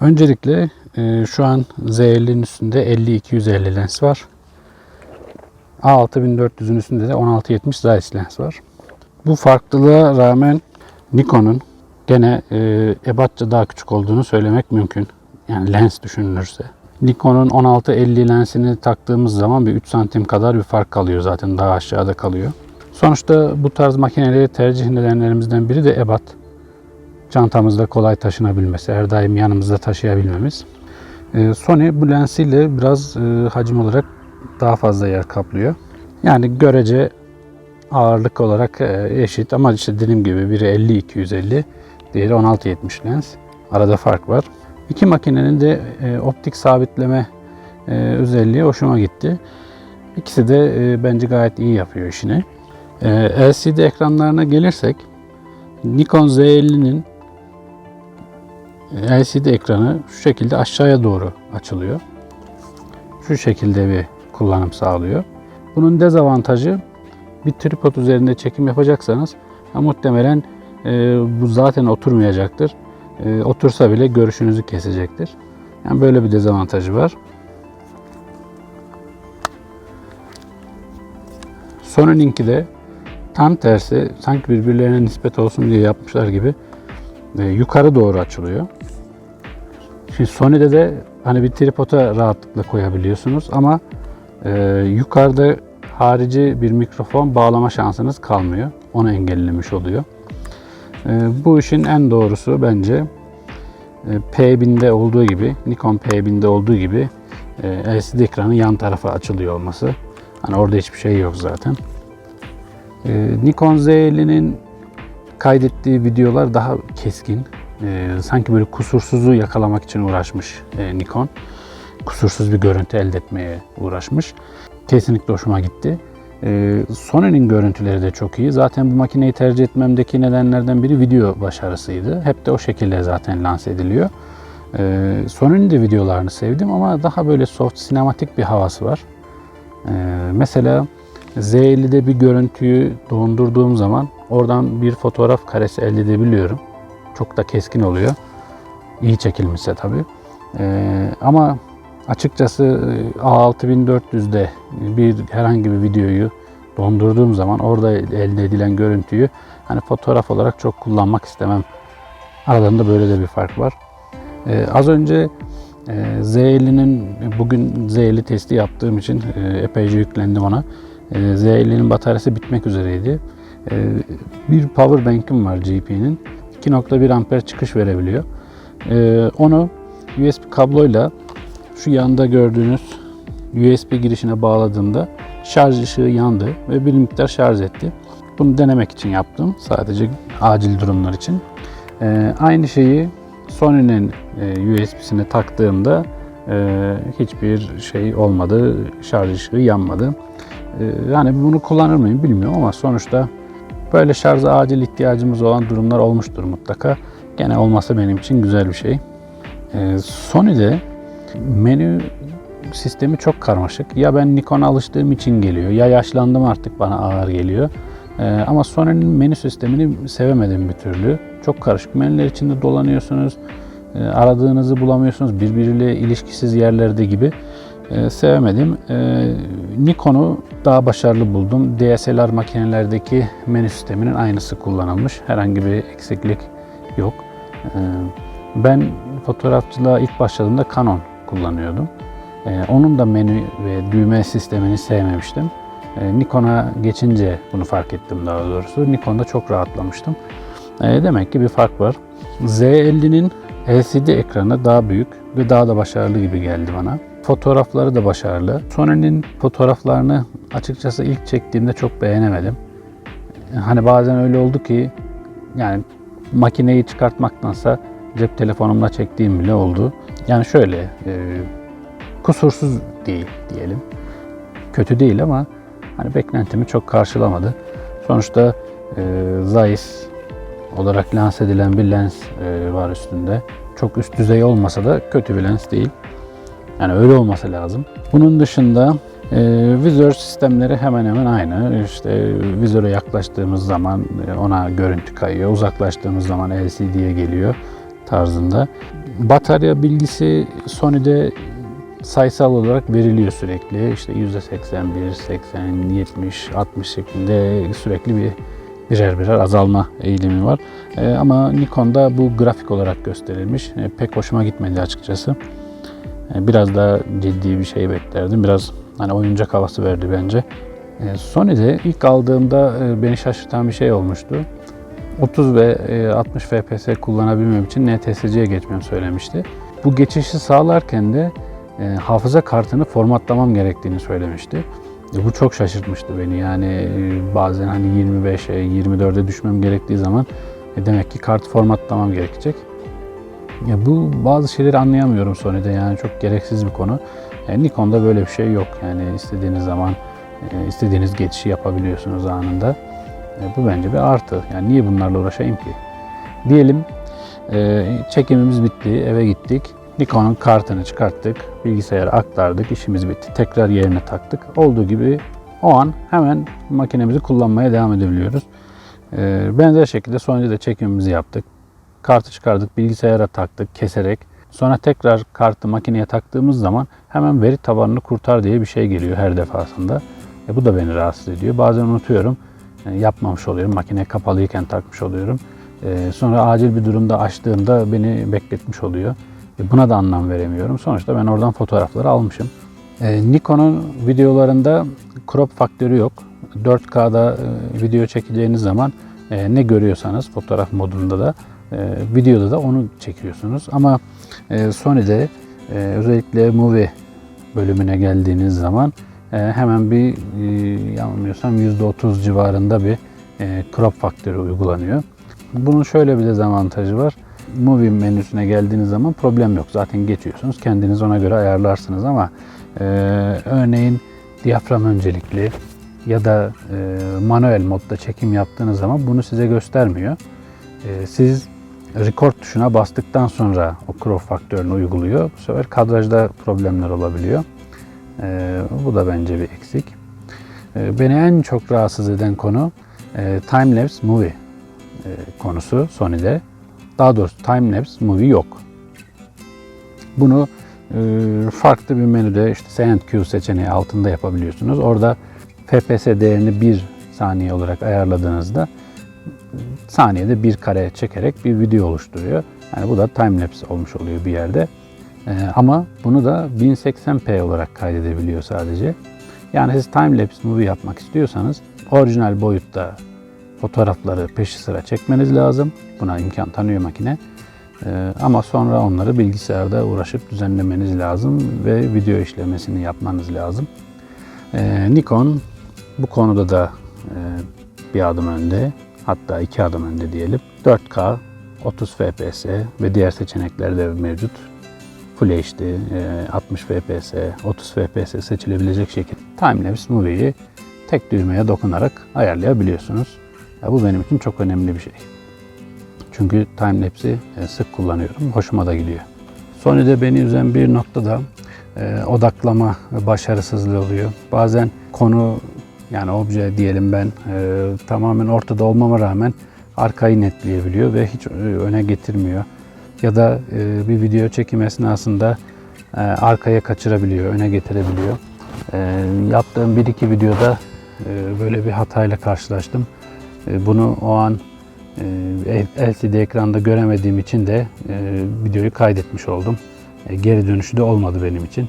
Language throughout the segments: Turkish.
Öncelikle e, şu an Z50'nin üstünde 50-250 lens var. A6400'ün üstünde de 1670 Zeiss lens var. Bu farklılığa rağmen Nikon'un gene e, ebatça daha küçük olduğunu söylemek mümkün. Yani lens düşünülürse. Nikon'un 16-50 lensini taktığımız zaman bir 3 santim kadar bir fark kalıyor zaten daha aşağıda kalıyor. Sonuçta bu tarz makineleri tercih nedenlerimizden biri de ebat. Çantamızda kolay taşınabilmesi, her daim yanımızda taşıyabilmemiz. Ee, Sony bu lensiyle biraz e, hacim olarak daha fazla yer kaplıyor. Yani görece ağırlık olarak e, eşit ama işte dediğim gibi biri 50-250, diğeri 16-70 lens. Arada fark var. İki makinenin de e, optik sabitleme özelliği hoşuma gitti. İkisi de bence gayet iyi yapıyor işini. LCD ekranlarına gelirsek Nikon Z50'nin LCD ekranı şu şekilde aşağıya doğru açılıyor. Şu şekilde bir kullanım sağlıyor. Bunun dezavantajı bir tripod üzerinde çekim yapacaksanız ha, muhtemelen e, bu zaten oturmayacaktır. E, otursa bile görüşünüzü kesecektir. Yani böyle bir dezavantajı var. Sony'ninki de tam tersi sanki birbirlerine nispet olsun diye yapmışlar gibi e, yukarı doğru açılıyor. Şimdi Sony'de de hani bir tripoda rahatlıkla koyabiliyorsunuz ama e, yukarıda harici bir mikrofon bağlama şansınız kalmıyor. Onu engellemiş oluyor. E, bu işin en doğrusu bence e, P1000'de olduğu gibi, Nikon P1000'de olduğu gibi e, LCD ekranı yan tarafa açılıyor olması. Hani orada hiçbir şey yok zaten. E, Nikon Z50'nin kaydettiği videolar daha keskin. E, sanki böyle kusursuzu yakalamak için uğraşmış e, Nikon. Kusursuz bir görüntü elde etmeye uğraşmış. Kesinlikle hoşuma gitti. E, Sony'nin görüntüleri de çok iyi. Zaten bu makineyi tercih etmemdeki nedenlerden biri video başarısıydı. Hep de o şekilde zaten lanse ediliyor. E, Sony'nin de videolarını sevdim ama daha böyle soft, sinematik bir havası var. E, mesela Z50'de bir görüntüyü dondurduğum zaman oradan bir fotoğraf karesi elde edebiliyorum. Çok da keskin oluyor. İyi çekilmişse tabii. Ee, ama açıkçası e, A6400'de bir herhangi bir videoyu dondurduğum zaman orada elde edilen görüntüyü hani fotoğraf olarak çok kullanmak istemem. Aralarında böyle de bir fark var. Ee, az önce e, Z50'nin bugün Z50 testi yaptığım için e, epeyce yüklendim ona. E, Z50'nin bataryası bitmek üzereydi. E, bir power bank'im var GP'nin. 2.1 amper çıkış verebiliyor. E, onu USB kabloyla şu yanda gördüğünüz USB girişine bağladığımda şarj ışığı yandı ve bir miktar şarj etti. Bunu denemek için yaptım. Sadece acil durumlar için. E, aynı şeyi Sony'nin e, USB'sine taktığımda e, hiçbir şey olmadı. Şarj ışığı yanmadı. E, yani bunu kullanır mıyım bilmiyorum ama sonuçta böyle şarja acil ihtiyacımız olan durumlar olmuştur mutlaka. Gene olması benim için güzel bir şey. E, Sony'de menü sistemi çok karmaşık. Ya ben Nikon'a alıştığım için geliyor ya yaşlandım artık bana ağır geliyor. Ee, ama Sony'nin menü sistemini sevemedim bir türlü. Çok karışık menüler içinde dolanıyorsunuz. Ee, aradığınızı bulamıyorsunuz. Birbiriyle ilişkisiz yerlerde gibi. Ee, sevemedim. Ee, Nikon'u daha başarılı buldum. DSLR makinelerdeki menü sisteminin aynısı kullanılmış. Herhangi bir eksiklik yok. Ee, ben fotoğrafçılığa ilk başladığımda Canon kullanıyordum. Ee, onun da menü ve düğme sistemini sevmemiştim. Ee, Nikon'a geçince bunu fark ettim daha doğrusu. Nikon'da çok rahatlamıştım. Ee, demek ki bir fark var. Z50'nin LCD ekranı daha büyük ve daha da başarılı gibi geldi bana. Fotoğrafları da başarılı. Sony'nin fotoğraflarını açıkçası ilk çektiğimde çok beğenemedim. Hani bazen öyle oldu ki yani makineyi çıkartmaktansa cep telefonumla çektiğim bile oldu. Yani şöyle e, kusursuz değil diyelim. Kötü değil ama hani beklentimi çok karşılamadı. Sonuçta e, Zeiss olarak lanse edilen bir lens e, var üstünde. Çok üst düzey olmasa da kötü bir lens değil. Yani öyle olması lazım. Bunun dışında e, vizör sistemleri hemen hemen aynı. İşte vizöre yaklaştığımız zaman e, ona görüntü kayıyor. Uzaklaştığımız zaman LCD'ye geliyor tarzında. Batarya bilgisi Sony'de sayısal olarak veriliyor sürekli. İşte %81, 80, 70, 60 şeklinde sürekli bir birer birer azalma eğilimi var. Ee, ama Nikon'da bu grafik olarak gösterilmiş. Ee, pek hoşuma gitmedi açıkçası. Biraz daha ciddi bir şey beklerdim. Biraz hani oyuncak havası verdi bence. Ee, Sony'de ilk aldığımda e, beni şaşırtan bir şey olmuştu. 30 ve e, 60 FPS kullanabilmem için NTSC'ye geçmemi söylemişti. Bu geçişi sağlarken de e, hafıza kartını formatlamam gerektiğini söylemişti. E, bu çok şaşırtmıştı beni. Yani e, bazen hani 25'e, 24'e düşmem gerektiği zaman e, demek ki kartı formatlamam gerekecek. Ya bu bazı şeyleri anlayamıyorum Sony'de yani çok gereksiz bir konu. E, Nikon'da böyle bir şey yok. Yani istediğiniz zaman e, istediğiniz geçişi yapabiliyorsunuz anında. E, bu bence bir artı. Yani niye bunlarla uğraşayım ki? Diyelim çekimimiz bitti, eve gittik. Nikon'un kartını çıkarttık, bilgisayara aktardık, işimiz bitti. Tekrar yerine taktık. Olduğu gibi o an hemen makinemizi kullanmaya devam edebiliyoruz. Benzer şekilde Sony'de de çekimimizi yaptık. Kartı çıkardık, bilgisayara taktık keserek. Sonra tekrar kartı makineye taktığımız zaman hemen veri tabanını kurtar diye bir şey geliyor her defasında. E, bu da beni rahatsız ediyor. Bazen unutuyorum. E, yapmamış oluyorum. Makine kapalıyken takmış oluyorum. E, sonra acil bir durumda açtığımda beni bekletmiş oluyor. E, buna da anlam veremiyorum. Sonuçta ben oradan fotoğrafları almışım. E, Nikon'un videolarında crop faktörü yok. 4K'da e, video çekeceğiniz zaman e, ne görüyorsanız fotoğraf modunda da e, videoda da onu çekiyorsunuz. Ama e, Sony'de e, özellikle movie bölümüne geldiğiniz zaman e, hemen bir e, yanılmıyorsam %30 civarında bir e, crop faktörü uygulanıyor. Bunun şöyle bir dezavantajı var. Movie menüsüne geldiğiniz zaman problem yok. Zaten geçiyorsunuz. Kendiniz ona göre ayarlarsınız ama e, örneğin diyafram öncelikli ya da e, manuel modda çekim yaptığınız zaman bunu size göstermiyor. E, siz record tuşuna bastıktan sonra o crop faktörünü uyguluyor. Bu sefer kadrajda problemler olabiliyor. E, bu da bence bir eksik. E, beni en çok rahatsız eden konu e, time-lapse movie e, konusu Sony'de. Daha doğrusu time-lapse movie yok. Bunu e, farklı bir menüde işte Send Q seçeneği altında yapabiliyorsunuz. Orada FPS değerini 1 saniye olarak ayarladığınızda saniyede bir kare çekerek bir video oluşturuyor. Yani bu da time-lapse olmuş oluyor bir yerde. Ee, ama bunu da 1080p olarak kaydedebiliyor sadece. Yani siz time-lapse movie yapmak istiyorsanız orijinal boyutta fotoğrafları peşi sıra çekmeniz lazım. Buna imkan tanıyor makine. Ee, ama sonra onları bilgisayarda uğraşıp düzenlemeniz lazım ve video işlemesini yapmanız lazım. Ee, Nikon bu konuda da e, bir adım önde. Hatta iki adım önde diyelim. 4K, 30 FPS ve diğer seçenekler de mevcut. Full HD, e, 60 FPS, 30 FPS seçilebilecek şekilde Timelapse Movie'yi tek düğmeye dokunarak ayarlayabiliyorsunuz. Ya bu benim için çok önemli bir şey. Çünkü timelapse'i e, sık kullanıyorum. Hoşuma da gidiyor. Sony'de beni üzen bir nokta da e, odaklama başarısızlığı oluyor. Bazen konu yani obje diyelim ben e, tamamen ortada olmama rağmen arkayı netleyebiliyor ve hiç e, öne getirmiyor. Ya da e, bir video çekim esnasında e, arkaya kaçırabiliyor, öne getirebiliyor. E, yaptığım bir iki videoda e, böyle bir hatayla karşılaştım. E, bunu o an e, LCD ekranda göremediğim için de e, videoyu kaydetmiş oldum. E, geri dönüşü de olmadı benim için.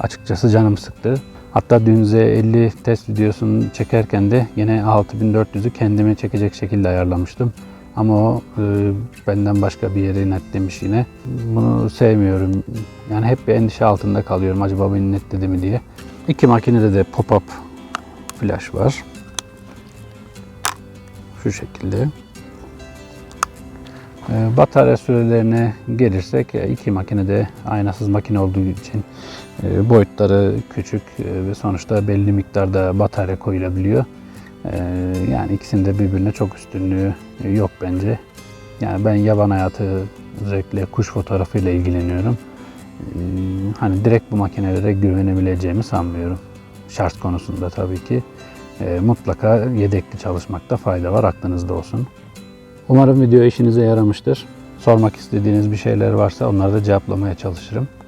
Açıkçası canım sıktı. Hatta dün Z50 test videosunu çekerken de yine 6400'ü kendime çekecek şekilde ayarlamıştım. Ama o e, benden başka bir yere netlemiş yine. Bunu sevmiyorum. Yani hep bir endişe altında kalıyorum. Acaba beni netledi mi diye. İki makinede de pop-up flash var. Şu şekilde. E, Batarya sürelerine gelirsek e, iki makine de aynasız makine olduğu için boyutları küçük e, ve sonuçta belli miktarda batarya koyulabiliyor. E, Yani ikisinde birbirine çok üstünlüğü yok bence. Yani ben yaban hayatı özellikle kuş fotoğrafıyla ilgileniyorum. E, Hani direkt bu makinelere güvenebileceğimi sanmıyorum. Şarj konusunda tabii ki. E, Mutlaka yedekli çalışmakta fayda var aklınızda olsun. Umarım video işinize yaramıştır. Sormak istediğiniz bir şeyler varsa onları da cevaplamaya çalışırım.